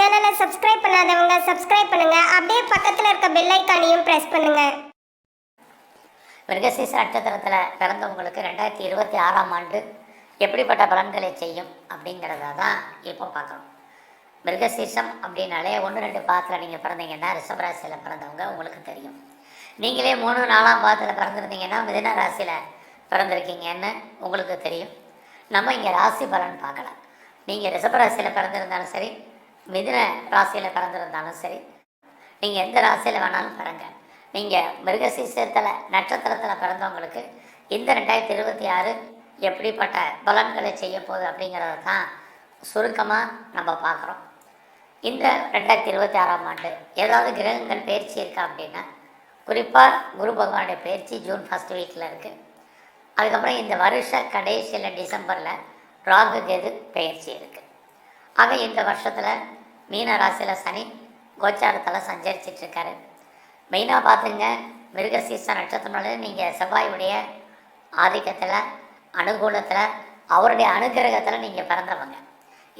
சேனலை சப்ஸ்கிரைப் பண்ணாதவங்க சப்ஸ்கிரைப் பண்ணுங்க. அப்படியே பக்கத்தில் இருக்க பெல் ஐக்கானையும் பிரஸ் பண்ணுங்க. மிருகசீச நட்சத்திரத்தில் பிறந்தவங்களுக்கு ரெண்டாயிரத்தி இருபத்தி ஆறாம் ஆண்டு எப்படிப்பட்ட பலன்களை செய்யும் அப்படிங்கிறத தான் இப்போ பார்க்குறோம். மிருகசீசம் அப்படின்னாலே ஒன்று ரெண்டு பாத்தில் நீங்கள் பிறந்தீங்கன்னா ரிஷபராசியில் பிறந்தவங்க உங்களுக்கு தெரியும். நீங்களே மூணு நாலாம் பாதத்தில் பிறந்திருந்தீங்கன்னா மிதுன ராசியில் பிறந்திருக்கீங்கன்னு உங்களுக்கு தெரியும். நம்ம இங்கே ராசி பலன் பார்க்கலாம். நீங்கள் ரிஷபராசியில் பிறந்திருந்தாலும் சரி மிதுன ராசியில் பிறந்திருந்தாலும் சரி நீங்கள் எந்த ராசியில் வேணாலும் பிறங்க. நீங்கள் மிருகசீசத்தில் நட்சத்திரத்தில் பிறந்தவங்களுக்கு இந்த ரெண்டாயிரத்தி இருபத்தி ஆறு எப்படிப்பட்ட பலன்களை செய்ய போகுது அப்படிங்கிறத தான் சுருக்கமாக நம்ம பார்க்குறோம். இந்த ரெண்டாயிரத்தி இருபத்தி ஆறாம் ஆண்டு ஏதாவது கிரகங்கள் பயிற்சி இருக்கா அப்படின்னா குறிப்பாக குரு பகவானுடைய பயிற்சி ஜூன் ஃபஸ்ட் வீக்கில் இருக்குது அதுக்கப்புறம் இந்த வருஷ கடைசியில் டிசம்பரில் ராகு கேது பயிற்சி இருக்குது ஆக இந்த வருஷத்தில் மீன ராசியில் சனி கோச்சாரத்தில் சஞ்சரிச்சிட்டு இருக்காரு மெயினாக பார்த்துங்க மிருகசீச நட்சத்திரம்னால நீங்கள் செவ்வாயுடைய ஆதிக்கத்தில் அனுகூலத்தில் அவருடைய அனுகிரகத்தில் நீங்கள் பிறந்தவங்க.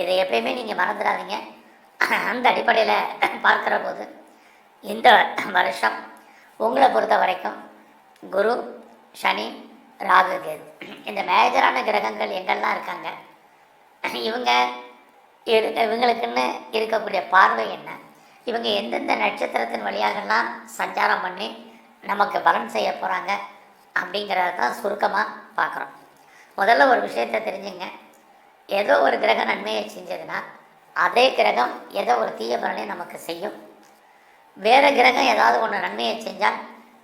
இதை எப்பயுமே நீங்கள் மறந்துடாதீங்க. அந்த அடிப்படையில் பார்க்குற போது இந்த வருஷம் உங்களை பொறுத்த வரைக்கும் குரு சனி ராகு கேது. இந்த மேஜரான கிரகங்கள் எங்கெல்லாம் இருக்காங்க? இவங்க இரு- இவங்களுக்குன்னு இருக்கக்கூடிய பார்வை என்ன? இவங்க எந்தெந்த நட்சத்திரத்தின் வழியாகலாம் சஞ்சாரம் பண்ணி நமக்கு பலன் செய்ய போகிறாங்க அப்படிங்கிறத தான் சுருக்கமாக பார்க்குறோம். முதல்ல ஒரு விஷயத்த தெரிஞ்சுங்க. ஏதோ ஒரு கிரகம் நன்மையை செஞ்சதுன்னா அதே கிரகம் ஏதோ ஒரு தீய பலனை நமக்கு செய்யும். வேறு கிரகம் ஏதாவது ஒன்று நன்மையை செஞ்சால்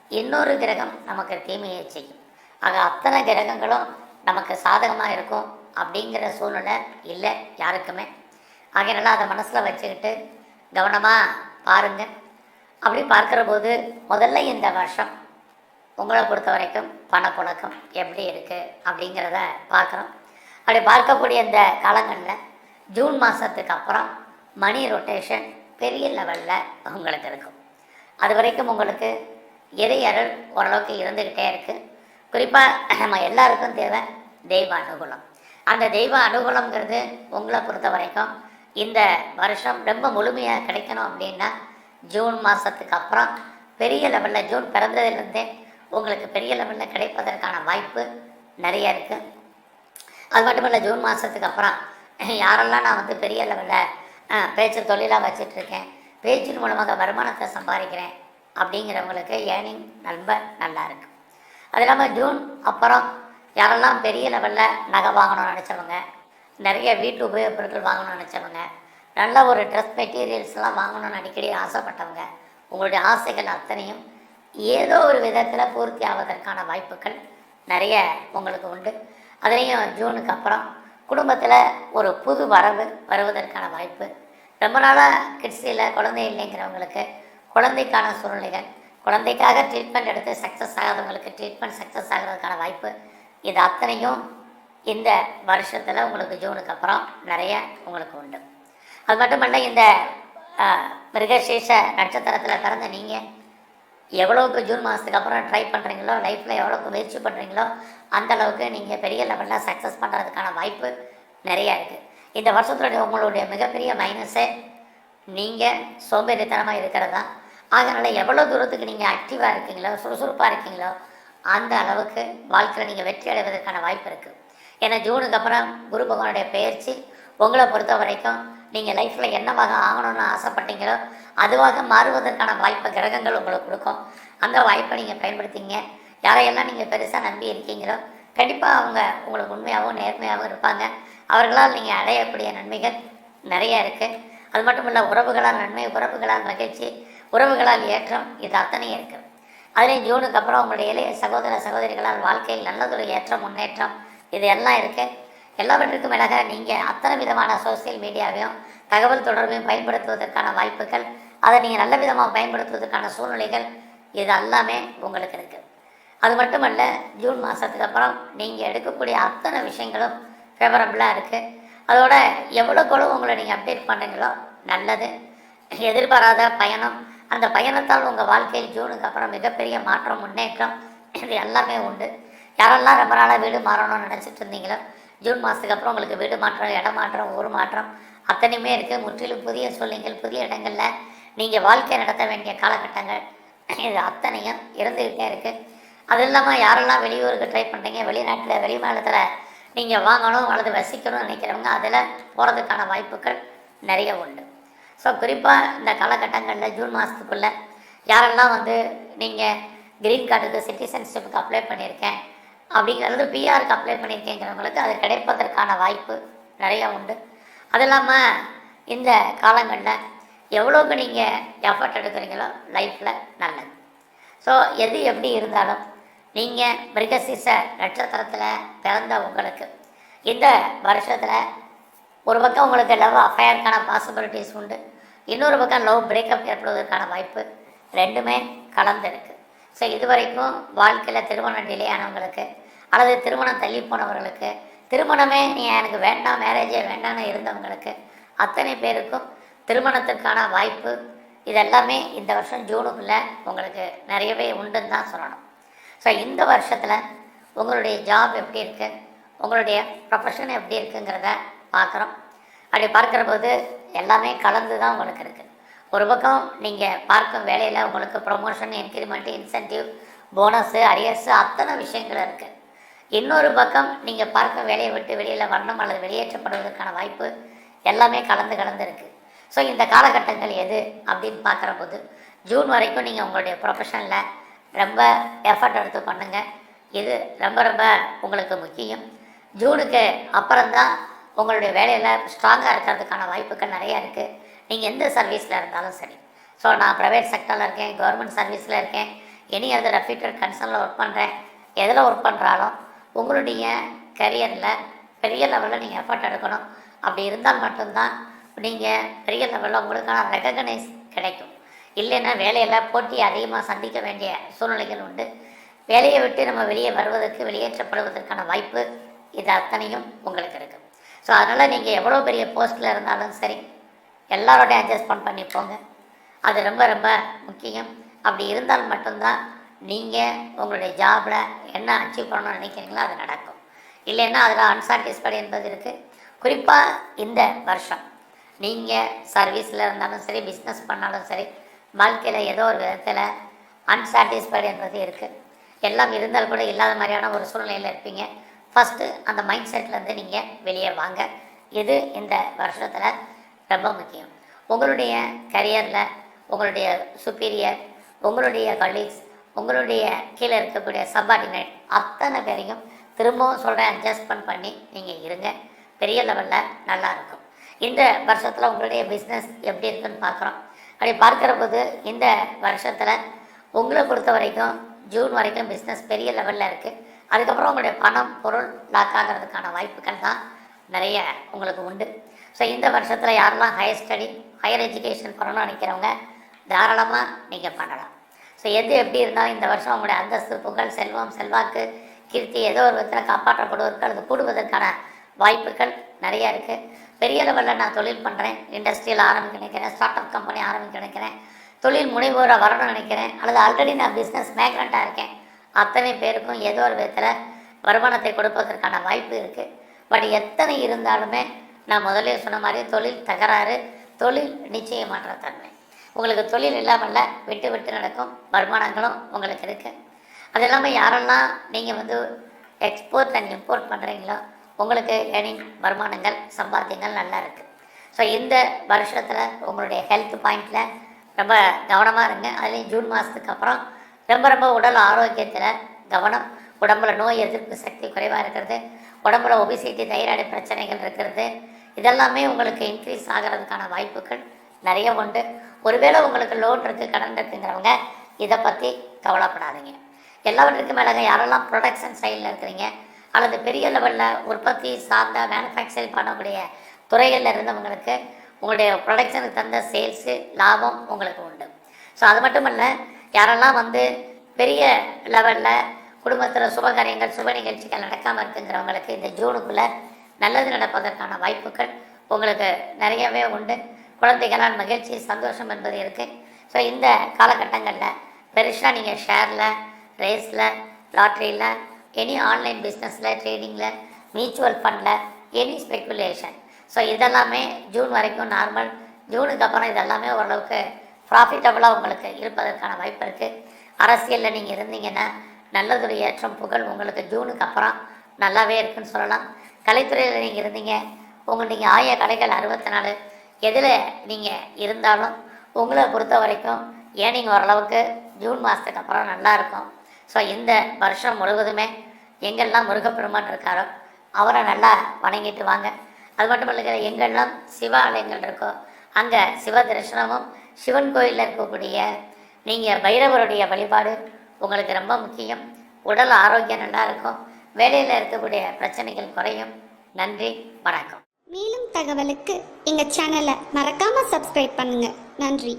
இன்னொரு கிரகம் நமக்கு தீமையை செய்யும். ஆக அத்தனை கிரகங்களும் நமக்கு சாதகமாக இருக்கும் அப்படிங்கிற சூழ்நிலை இல்லை யாருக்குமே. ஆகையினால அதை மனசில் வச்சுக்கிட்டு கவனமாக பாருங்கள் அப்படி பார்க்குற போது முதல்ல இந்த வருஷம் உங்களை பொறுத்த வரைக்கும் பணப்புழக்கம் எப்படி இருக்குது அப்படிங்கிறத பார்க்குறோம் அப்படி பார்க்கக்கூடிய இந்த காலங்களில் ஜூன் மாதத்துக்கு அப்புறம் மணி ரொட்டேஷன் பெரிய லெவலில் உங்களுக்கு இருக்கும். அது வரைக்கும் உங்களுக்கு இறை அருள் ஓரளவுக்கு இருந்துக்கிட்டே இருக்குது குறிப்பாக நம்ம எல்லாருக்கும் தேவை தெய்வ அனுகூலம். அந்த தெய்வ அனுகூலங்கிறது உங்களை பொறுத்த வரைக்கும் இந்த வருஷம் ரொம்ப முழுமையாக கிடைக்கணும் அப்படின்னா ஜூன் மாதத்துக்கு அப்புறம் பெரிய லெவலில் ஜூன் பிறந்ததுலேருந்தே உங்களுக்கு பெரிய லெவலில் கிடைப்பதற்கான வாய்ப்பு நிறைய இருக்குது அது மட்டும் இல்லை ஜூன் மாதத்துக்கு அப்புறம் யாரெல்லாம் நான் வந்து பெரிய லெவலில் பேச்சு தொழிலாக வச்சிட்ருக்கேன் பேச்சின் மூலமாக வருமானத்தை சம்பாதிக்கிறேன் அப்படிங்கிறவங்களுக்கு ஏர்னிங் ரொம்ப நல்லா இருக்கு. அது இல்லாமல் ஜூன் அப்புறம் யாரெல்லாம் பெரிய லெவலில் நகை வாங்கணும்னு நினச்சவங்க நிறைய வீட்டு உபயோகப் பொருட்கள் வாங்கணும்னு நினச்சவங்க நல்ல ஒரு ட்ரெஸ் மெட்டீரியல்ஸ்லாம் வாங்கணும்னு அடிக்கடி ஆசைப்பட்டவங்க உங்களுடைய ஆசைகள் அத்தனையும் ஏதோ ஒரு விதத்தில் பூர்த்தி ஆவதற்கான வாய்ப்புகள் நிறைய உங்களுக்கு உண்டு. அதுலேயும் ஜூனுக்கு அப்புறம் குடும்பத்தில் ஒரு புது வரவு வருவதற்கான வாய்ப்பு. ரொம்ப நாளாக கிட்ஸ் இல்லை குழந்தை இல்லைங்கிறவங்களுக்கு குழந்தைக்கான சூழ்நிலைகள் குழந்தைக்காக ட்ரீட்மெண்ட் எடுத்து சக்ஸஸ் ஆகாதவங்களுக்கு ட்ரீட்மெண்ட் சக்ஸஸ் ஆகிறதுக்கான வாய்ப்பு இது அத்தனையும் இந்த வருஷத்தில் உங்களுக்கு ஜூனுக்கு அப்புறம் நிறைய உங்களுக்கு உண்டு. அது மட்டுமல்ல இந்த மிருகசேஷ நட்சத்திரத்தில் பிறந்த நீங்கள் எவ்வளோக்கு ஜூன் மாதத்துக்கு அப்புறம் ட்ரை பண்ணுறீங்களோ லைஃப்பில் எவ்வளோக்கு முயற்சி பண்ணுறீங்களோ அந்த அளவுக்கு நீங்கள் பெரிய லெவலில் சக்ஸஸ் பண்ணுறதுக்கான வாய்ப்பு நிறையா இருக்குது இந்த வருஷத்துடைய உங்களுடைய மிகப்பெரிய மைனஸே நீங்கள் சோம்பேறித்தனமாக இருக்கிறது? தான் அதனால் எவ்வளோ தூரத்துக்கு நீங்கள் ஆக்டிவாக இருக்கீங்களோ சுறுசுறுப்பாக இருக்கீங்களோ அந்த அளவுக்கு வாழ்க்கையில் நீங்கள் வெற்றி அடைவதற்கான வாய்ப்பு இருக்குது ஏன்னா ஜூனுக்கு அப்புறம் குரு பகவானுடைய பெயர்ச்சி உங்களை பொறுத்த வரைக்கும் நீங்கள் லைஃப்பில் என்னவாக ஆகணும்னு ஆசைப்பட்டீங்களோ அதுவாக மாறுவதற்கான வாய்ப்பை கிரகங்கள் உங்களுக்கு கொடுக்கும். அந்த வாய்ப்பை நீங்கள் பயன்படுத்திங்க. யாரையெல்லாம் நீங்கள் பெருசாக நம்பி இருக்கீங்களோ கண்டிப்பாக அவங்க உங்களுக்கு உண்மையாகவும் நேர்மையாகவும் இருப்பாங்க. அவர்களால் நீங்கள் அடையக்கூடிய நன்மைகள் நிறைய இருக்குது அது மட்டும் இல்லை உறவுகளால் நன்மை உறவுகளால் மகிழ்ச்சி உறவுகளால் ஏற்றம் இது அத்தனையும் இருக்குது அதுலேயும் ஜூனுக்கு அப்புறம் உங்களுடைய இளைய சகோதர சகோதரிகளால் வாழ்க்கையில் நல்லதொரு ஏற்றம் முன்னேற்றம் இது எல்லாம் இருக்குது எல்லாவற்றுக்கும் மேலாக நீங்கள் அத்தனை விதமான சோஷியல் மீடியாவையும் தகவல் தொடர்பையும் பயன்படுத்துவதற்கான வாய்ப்புகள் அதை நீங்கள் நல்ல விதமாக பயன்படுத்துவதற்கான சூழ்நிலைகள் இது எல்லாமே உங்களுக்கு இருக்குது அது மட்டுமல்ல ஜூன் மாதத்துக்கு அப்புறம் நீங்கள் எடுக்கக்கூடிய அத்தனை விஷயங்களும் ஃபேவரபுளாக இருக்குது அதோட எவ்வளோக்கெவ்வளோ உங்களை நீங்கள் அப்டேட் பண்ணுறீங்களோ நல்லது. எதிர்பாராத பயணம். அந்த பயணத்தால் உங்கள் வாழ்க்கையில் ஜூனுக்கு அப்புறம் மிகப்பெரிய மாற்றம் முன்னேற்றம் இது எல்லாமே உண்டு. யாரெல்லாம் ரொம்ப நாளாக வீடு மாறணும்னு நினச்சிட்டு இருந்தீங்களோ ஜூன் மாதத்துக்கு அப்புறம் உங்களுக்கு வீடு மாற்றம் இடம் மாற்றம் ஊர் மாற்றம் அத்தனையுமே இருக்குது முற்றிலும் புதிய சூழ்நிலைகள் புதிய இடங்களில் நீங்கள் வாழ்க்கை நடத்த வேண்டிய காலகட்டங்கள் இது அத்தனையும் இருந்துக்கிட்டே இருக்குது அது இல்லாமல் யாரெல்லாம் வெளியூருக்கு ட்ரை பண்ணுறீங்க வெளிநாட்டில் வெளி மாநிலத்தில் நீங்கள் வாங்கணும் அல்லது வசிக்கணும்னு நினைக்கிறவங்க அதில் போகிறதுக்கான வாய்ப்புகள் நிறைய உண்டு. ஸோ குறிப்பாக இந்த காலகட்டங்களில் ஜூன் மாதத்துக்குள்ளே யாரெல்லாம் வந்து நீங்கள் க்ரீன் கார்டுக்கு சிட்டிசன்ஷிப்புக்கு அப்ளை பண்ணியிருக்கேன் அப்படிங்கிறது பிஆருக்கு அப்ளை பண்ணியிருக்கேங்கிறவங்களுக்கு அது கிடைப்பதற்கான வாய்ப்பு நிறைய உண்டு. அது இல்லாமல் இந்த காலங்களில் எவ்வளோக்கு நீங்கள் எஃபர்ட் எடுக்கிறீங்களோ லைஃப்பில் நல்லது. ஸோ எது எப்படி இருந்தாலும் நீங்கள் மிருகசீச நட்சத்திரத்தில் பிறந்த உங்களுக்கு இந்த வருஷத்தில் ஒரு பக்கம் உங்களுக்கு லவ் அஃபயருக்கான பாசிபிலிட்டிஸ் உண்டு. இன்னொரு பக்கம் லவ் பிரேக்கப் ஏற்படுவதற்கான வாய்ப்பு ரெண்டுமே கலந்துருக்கு ஸோ இது வரைக்கும் வாழ்க்கையில் திருமணம் டிலே ஆனவங்களுக்கு அல்லது திருமணம் தள்ளி போனவர்களுக்கு திருமணமே நீ எனக்கு வேண்டாம் மேரேஜே வேண்டாம்னு இருந்தவங்களுக்கு அத்தனை பேருக்கும் திருமணத்துக்கான வாய்ப்பு. இதெல்லாமே இந்த வருஷம் ஜூனுக்குள்ளே உங்களுக்கு நிறையவே உண்டுன்னு தான் சொல்லணும். ஸோ இந்த வருஷத்தில் உங்களுடைய ஜாப் எப்படி இருக்குது உங்களுடைய ப்ரொஃபஷன் எப்படி இருக்குங்கிறத பார்க்குறோம். அப்படி பார்க்குற போது எல்லாமே கலந்து தான் உங்களுக்கு இருக்குது ஒரு பக்கம் நீங்கள் பார்க்கும் வேலையில் உங்களுக்கு promotion increment incentive bonus arrears அத்தனை விஷயங்கள் இருக்குது இன்னொரு பக்கம் நீங்கள் பார்க்கும் வேலையை விட்டு வெளியில் வரணும் அல்லது வெளியேற்றப்படுவதற்கான வாய்ப்பு எல்லாமே கலந்து கலந்து இருக்குது ஸோ இந்த காலகட்டங்கள் எது அப்படின்னு பார்க்குற போது ஜூன் வரைக்கும் நீங்கள் உங்களுடைய ப்ரொஃபஷனில் ரொம்ப எஃபர்ட் எடுத்து பண்ணுங்கள் இது ரொம்ப ரொம்ப உங்களுக்கு முக்கியம். ஜூனுக்கு அப்புறம்தான் உங்களுடைய வேலையில் ஸ்ட்ராங்காக இருக்கிறதுக்கான வாய்ப்புகள் நிறையா இருக்குது நீங்கள் எந்த சர்வீஸில் இருந்தாலும் சரி. ஸோ நான் ப்ரைவேட் செக்டரில் இருக்கேன் கவர்மெண்ட் சர்வீஸில் இருக்கேன் எனி அதர் ரெப்யூட்டட் கன்சர்னில் ஒர்க் பண்ணுறேன் எதில் ஒர்க் பண்ணுறாலும் உங்களுடைய கரியரில் பெரிய லெவலில் நீங்கள் எஃபர்ட் எடுக்கணும். அப்படி இருந்தால் மட்டும்தான் நீங்கள் பெரிய லெவலில் உங்களுக்கான ரெகக்னைஸ் கிடைக்கும். இல்லைன்னா வேலையில் போட்டி அதிகமாக சந்திக்க வேண்டிய சூழ்நிலைகள் உண்டு. வேலையை விட்டு நம்ம வெளியே வருவதற்கு வெளியேற்றப்படுவதற்கான வாய்ப்பு இது அத்தனையும் உங்களுக்கு இருக்குது ஸோ அதனால் நீங்கள் எவ்வளோ பெரிய போஸ்ட்டில் இருந்தாலும் சரி எல்லாரோடையும் அட்ஜஸ்ட்மெண்ட் பண்ணி போங்க அது ரொம்ப ரொம்ப முக்கியம். அப்படி இருந்தால் மட்டும்தான் நீங்கள் உங்களுடைய ஜாபில் என்ன அச்சீவ் பண்ணணும்னு நினைக்கிறீங்களோ அது நடக்கும். இல்லைன்னா அதில் அன்சாட்டிஸ்ஃபைடு என்பது இருக்குது குறிப்பாக இந்த வருஷம். நீங்கள் சர்வீஸில் இருந்தாலும் சரி பிஸ்னஸ் பண்ணாலும் சரி வாழ்க்கையில் ஏதோ ஒரு விதத்தில் அன்சாட்டிஸ்ஃபைடு என்பது இருக்குது எல்லாம் இருந்தால் கூட இல்லாத மாதிரியான ஒரு சூழ்நிலையில் இருப்பீங்க. ஃபஸ்ட்டு அந்த மைண்ட் செட்லேருந்து நீங்கள் வெளியே வாங்க. இது இந்த வருஷத்தில் ரொம்ப முக்கியம். உங்களுடைய கரியரில் உங்களுடைய சுப்பீரியர் உங்களுடைய கலீக்ஸ் உங்களுடைய கீழே இருக்கக்கூடிய சப்பார்டினேட் அத்தனை பேரையும் திரும்பவும் சொல்கிறேன் அட்ஜஸ்ட்மெண்ட் பண்ணி நீங்கள் இருங்க. பெரிய லெவலில் நல்லா இருக்கும். இந்த வருஷத்தில் உங்களுடைய பிஸ்னஸ் எப்படி இருக்குன்னு பார்க்குறோம். அப்படி பார்க்குற போது இந்த வருஷத்தில் உங்களை பொறுத்த வரைக்கும் ஜூன் வரைக்கும் பிஸ்னஸ் பெரிய லெவலில் இருக்குது அதுக்கப்புறம் உங்களுடைய பணம் பொருள் லாக் ஆகிறதுக்கான வாய்ப்புகள் தான் நிறைய உங்களுக்கு உண்டு. ஸோ இந்த வருஷத்தில் யாரெல்லாம் ஹையர் ஸ்டடி ஹையர் எஜுகேஷன் பண்ணணும்னு நினைக்கிறவங்க தாராளமாக நீங்கள் பண்ணலாம். ஸோ எது எப்படி இருந்தாலும் இந்த வருஷம் உங்களுடைய அந்தஸ்து புகழ் செல்வம் செல்வாக்கு கீர்த்தி ஏதோ ஒரு விதத்தில் காப்பாற்றப்படுவதற்கு அது கூடுவதற்கான வாய்ப்புகள் நிறையா இருக்குது பெரிய லெவலில் நான் தொழில் பண்ணுறேன் இண்டஸ்ட்ரியில் ஆரம்பிக்க நினைக்கிறேன் ஸ்டார்ட் அப் கம்பெனி ஆரம்பிக்க நினைக்கிறேன் தொழில் முனைவோராக வரணும்னு நினைக்கிறேன் அல்லது ஆல்ரெடி நான் பிஸ்னஸ் மேக்னட்டாக இருக்கேன் அத்தனை பேருக்கும் ஏதோ ஒரு விதத்தில் வருமானத்தை கொடுப்பதற்கான வாய்ப்பு இருக்குது பட் எத்தனை இருந்தாலுமே நான் முதலே சொன்ன மாதிரி தொழில் தகராறு தொழில் நிச்சயமற்ற தன்மை. உங்களுக்கு தொழில் இல்லாமல்ல விட்டு விட்டு நடக்கும் வருமானங்களும் உங்களுக்கு இருக்குது அது இல்லாமல் யாரெல்லாம் நீங்கள் வந்து எக்ஸ்போர்ட் அண்ட் இம்போர்ட் பண்ணுறீங்களோ உங்களுக்கு ஏர்னிங் வருமானங்கள் சம்பாத்தியங்கள் நல்லா இருக்குது ஸோ இந்த வருஷத்தில் உங்களுடைய ஹெல்த் பாயிண்டில் ரொம்ப கவனமாக இருங்க. அதுலேயும் ஜூன் மாதத்துக்கு அப்புறம் ரொம்ப ரொம்ப உடல் ஆரோக்கியத்தில் கவனம். உடம்புல நோய் எதிர்ப்பு சக்தி குறைவாக இருக்கிறது. உடம்புல ஒபிசிட்டி தைராய்டு பிரச்சனைகள் இருக்கிறது. இதெல்லாமே உங்களுக்கு இன்க்ரீஸ் ஆகிறதுக்கான வாய்ப்புகள் நிறைய உண்டு. ஒருவேளை உங்களுக்கு லோன் இருக்குது கடன் இருக்குங்கிறவங்க இதை பற்றி கவலைப்படாதீங்க. எல்லாவற்றுக்கும் மேலே யாரெல்லாம் ப்ரொடக்ஷன் சைடில் இருக்கிறீங்க அல்லது பெரிய லெவலில் உற்பத்தி சார்ந்த மேனுஃபேக்சரிங் பண்ணக்கூடிய துறைகளில் இருந்தவங்களுக்கு உங்களுடைய ப்ரொடக்ஷனுக்கு தந்த சேல்ஸு லாபம் உங்களுக்கு உண்டு. ஸோ அது மட்டும் இல்லை யாரெல்லாம் வந்து பெரிய லெவலில் குடும்பத்தில் சுபகாரியங்கள் சுப நிகழ்ச்சிகள் நடக்காமல் இருக்குங்கிறவங்களுக்கு இந்த ஜூனுக்குள்ளே நல்லது நடப்பதற்கான வாய்ப்புகள் உங்களுக்கு நிறையவே உண்டு. குழந்தைகளால் மகிழ்ச்சி சந்தோஷம் என்பது இருக்குது ஸோ இந்த காலகட்டங்களில் பெருசாக நீங்கள் ஷேரில் ரேஸில் லாட்ரியில் எனி ஆன்லைன் பிஸ்னஸில் ட்ரேடிங்கில் மியூச்சுவல் ஃபண்டில் எனி ஸ்பெக்குலேஷன் ஸோ இதெல்லாமே ஜூன் வரைக்கும் நார்மல் ஜூனுக்கு அப்புறம் இதெல்லாமே ஓரளவுக்கு ப்ராஃபிட்டபுளாக உங்களுக்கு இருப்பதற்கான வாய்ப்பு இருக்குது அரசியலில் நீங்கள் இருந்தீங்கன்னா நல்லதொரு ஏற்றம் புகழ் உங்களுக்கு ஜூனுக்கு அப்புறம் நல்லாவே இருக்குன்னு சொல்லலாம். கலைத்துறையில் நீங்கள் இருந்தீங்க. உங்கள் நீங்கள் ஆய கலைகள் அறுபத்தி நாலு எதில் நீங்கள் இருந்தாலும் உங்களை பொறுத்த வரைக்கும் ஏனிங் ஓரளவுக்கு ஜூன் மாதத்துக்கு அப்புறம் நல்லா இருக்கும்? ஸோ இந்த வருஷம் முழுவதுமே எங்கெல்லாம் முருகப்பெருமான் இருக்காரோ அவரை நல்லா வணங்கிட்டு வாங்க. அது மட்டும் இல்லைங்க எங்கெல்லாம் சிவ ஆலயங்கள் இருக்கோ அங்கே சிவ தரிசனமும் சிவன் கோயிலில் இருக்கக்கூடிய நீங்கள் பைரவருடைய வழிபாடு உங்களுக்கு ரொம்ப முக்கியம். உடல் ஆரோக்கியம் நல்லா இருக்கும். வேலையில் இருக்கக்கூடிய பிரச்சனைகள் குறையும். நன்றி வணக்கம். மேலும் தகவலுக்கு எங்கள் சேனலை மறக்காமல் சப்ஸ்கிரைப் பண்ணுங்கள் நன்றி.